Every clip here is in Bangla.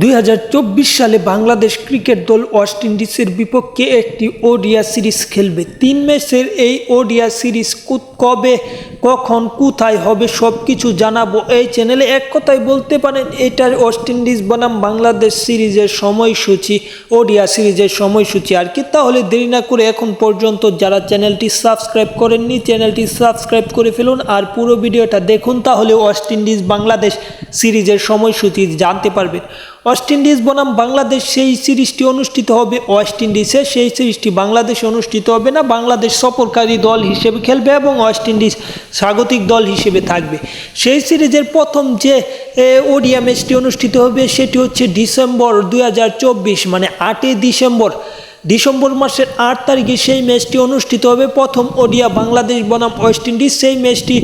দুই হাজার চব্বিশ সালে বাংলাদেশ ক্রিকেট দল ওয়েস্ট ইন্ডিজের বিপক্ষে একটি ওডিয়া সিরিজ খেলবে। তিন ম্যাচের এই ওডিয়া সিরিজ কবে কখন কোথায় হবে সব কিছু জানাব এই চ্যানেলে। এক কথায় বলতে পারেন এটার ওয়েস্ট ইন্ডিজ বনাম বাংলাদেশ সিরিজের সময়সূচি ওডিয়া সিরিজের সময়সূচি আর কি। তাহলে দেরি না করে এখন পর্যন্ত যারা চ্যানেলটি সাবস্ক্রাইব করেননি, চ্যানেলটি সাবস্ক্রাইব করে ফেলুন আর পুরো ভিডিওটা দেখুন, তাহলে ওয়েস্ট ইন্ডিজ বাংলাদেশ সিরিজের সময়সূচি জানতে পারবেন। ওয়েস্ট ইন্ডিজ বনাম বাংলাদেশ সেই সিরিজটি অনুষ্ঠিত হবে ওয়েস্ট ইন্ডিজে সেই সিরিজটি বাংলাদেশে অনুষ্ঠিত হবে না। বাংলাদেশ সফরকারী দল হিসেবে খেলবে এবং ওয়েস্ট ইন্ডিজ স্বাগতিক দল হিসেবে থাকবে। সেই সিরিজের প্রথম যে ওডিয়া ম্যাচটি অনুষ্ঠিত হবে সেটি হচ্ছে ডিসেম্বর দু হাজার চব্বিশ মানে আটই ডিসেম্বর। ডিসেম্বর মাসের আট তারিখে সেই ম্যাচটি অনুষ্ঠিত হবে। প্রথম ওডিয়া বাংলাদেশ বনাম ওয়েস্ট ইন্ডিজ, সেই ম্যাচটি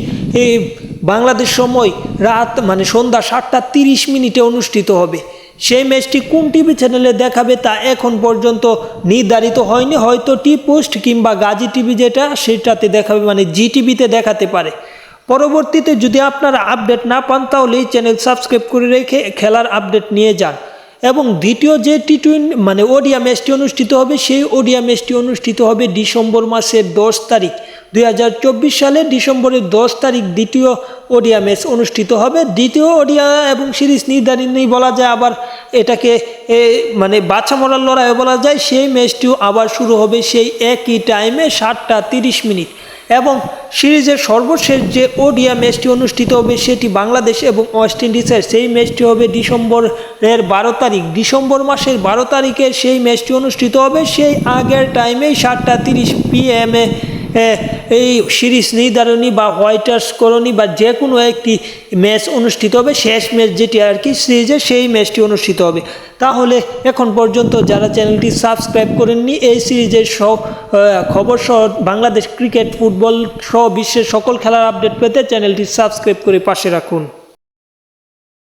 বাংলাদেশ সময় রাত মানে সন্ধ্যা সাতটা তিরিশ মিনিটে অনুষ্ঠিত হবে। সেই ম্যাচটি কোন টিভি চ্যানেলে দেখাবে তা এখন পর্যন্ত নির্ধারিত হয়নি। হয়তো টি পোস্ট কিংবা গাজী টিভি যেটা, সেটাতে দেখাবে মানে জি টিভিতে দেখাতে পারে। পরবর্তীতে যদি আপনারা আপডেট না পান, তাহলে এই চ্যানেল সাবস্ক্রাইব করে রেখে খেলার আপডেট নিয়ে যান। এবং দ্বিতীয় যে টি টোয়েন্টি মানে ওডিয়া ম্যাচটি অনুষ্ঠিত হবে, সেই ওডিয়া ম্যাচটি অনুষ্ঠিত হবে ডিসেম্বর মাসের দশ তারিখ। দুই হাজার চব্বিশ সালে ডিসেম্বরের দশ তারিখ দ্বিতীয় ওডিয়া ম্যাচ অনুষ্ঠিত হবে। দ্বিতীয় ওডিয়া এবং সিরিজ নির্ধারণ বলা যায় আবার এটাকে মানে বাছা মরার লড়াইও বলা যায়। সেই ম্যাচটিও আবার শুরু হবে সেই একই টাইমে সাতটা তিরিশ মিনিট। এবং সিরিজের সর্বশেষ যে ওডিয়া ম্যাচটি অনুষ্ঠিত হবে সেটি বাংলাদেশ এবং ওয়েস্ট ইন্ডিজের। সেই ম্যাচটি হবে ডিসেম্বরের বারো তারিখ। ডিসেম্বর মাসের বারো তারিখে সেই ম্যাচটি অনুষ্ঠিত হবে। সেই আগের টাইমেই সাতটা তিরিশ পিএমে এই সিরিজ নির্ধারণী বা হোয়াইটার্স করণী বা যে কোনো একটি ম্যাচ অনুষ্ঠিত হবে, শেষ ম্যাচ যেটি আর কি সিরিজে সেই ম্যাচটি অনুষ্ঠিত হবে। তাহলে এখন পর্যন্ত যারা চ্যানেলটি সাবস্ক্রাইব করেননি, এই সিরিজের সহ খবর সহ বাংলাদেশ ক্রিকেট ফুটবল সহ বিশ্বের সকল খেলার আপডেট পেতে চ্যানেলটি সাবস্ক্রাইব করে পাশে রাখুন।